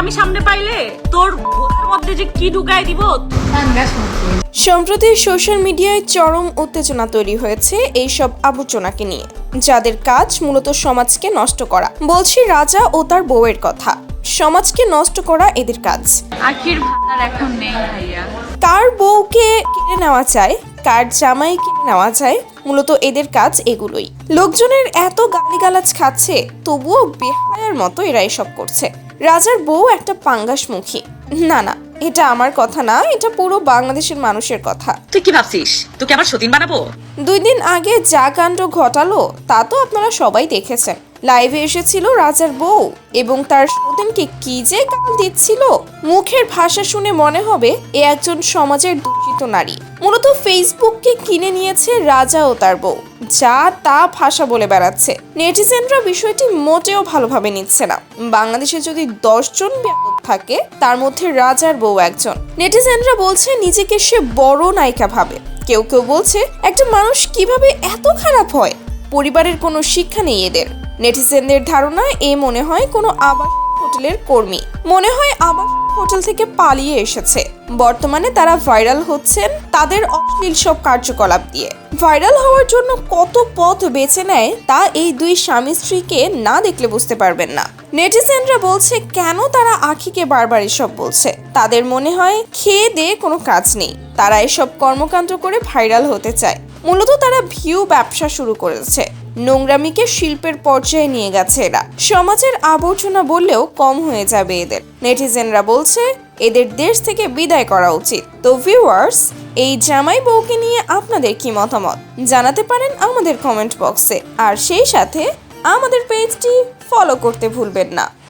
আমি সামনে পাইলে তোর মধ্যে যে কি ঢুকায় দিব সম্প্রতি সোশ্যাল মিডিয়ায় চরম উত্তেজনা তৈরি হয়েছে এইসব আলোচনাকে নিয়ে যাদের কাজ মূলত সমাজকে নষ্ট করা। বলছি রাজা ও তার বউয়ের কথা সমাজকে নষ্ট করা এদের কাজ। আখির ভাতার এখন নেই ভাইয়া। কার বউকে কিনে নেওয়া যায় কার জামাই কিনে নেওয়া যায় মূলত এদের কাজ এগুলোই। লোকজনের এত গালিগালাজ খাচ্ছে তবুও বেহায়ার মতো এরা এসব করছে। রাজার বউ একটা পাঙ্গাসমুখী না না এটা আমার কথা না এটা পুরো বাংলাদেশের মানুষের কথা। তুই কি ভাবছিস? তোকে আবার সতীন বানাবো? দুই দিন আগে যা কাণ্ড ঘটালো তা তো আপনারা সবাই দেখেছেন। লাইভে এসেছিল রাজার বউ এবং তার সতীনকে কি যে গাল দিচ্ছিল মুখের ভাষা শুনে মনে হবে এ একজন সমাজের দূষিত নারী। মূলত ফেসবুককে কিনে নিয়েছে রাজা ও তার বউ, যা তা ভাষা বলে বেড়াচ্ছে। নেটিজেনরা বিষয়টি মোটেও ভালোভাবে নিচ্ছে না। বাংলাদেশে যদি দশজন ব্যাপক থাকে, তার মধ্যে রাজার বউ একজন। নেটিজেনরা বলছে নিজেকে সে বড় নায়িকা ভাবে। কেউ কেউ বলছে, একটা মানুষ কীভাবে এত খারাপ হয়? পরিবারের কোনো শিক্ষা নেই এদের। নেটিজেনদের ধারণা এ মনে হয় কোনো আবাস হোটেলের কর্মী। মনে হয় আবাস হোটেল থেকে পালিয়ে এসেছে। বর্তমানে তারা ভাইরাল হচ্ছেন তাদের অশ্লীল সব কার্যকলাপ দিয়ে। ভাইরাল হওয়ার জন্য কত পথ বেছে নেয় তা এই দুই স্বামী স্ত্রীকে না দেখলে বুঝতে পারবেন না। নেটিজেনরা বলছে, কেন তারা আখিকে বারবার এসব বলছে? তাদের মনে হয় খেয়ে দিয়ে কোনো কাজ নেই। তারা এসব কর্মকাণ্ড করে ভাইরাল হতে চায়। মূলত তারা ভিউ ব্যবসা শুরু করেছে। নোংরামিকে শিল্পের পর্যায়ে নিয়ে গেছে এরা। সমাজের আবর্জনা বললেও কম হয়ে যাবে এদের। নেটিজেনরা বলছে, এদের দেশ থেকে বিদায় করা উচিত। তো ভিউয়ার্স এই জামাই বউকে নিয়ে আপনাদের কি মতামত? জানাতে পারেন আমাদের কমেন্ট বক্সে আর সেই সাথে আমাদের পেজটি ফলো করতে ভুলবেন না।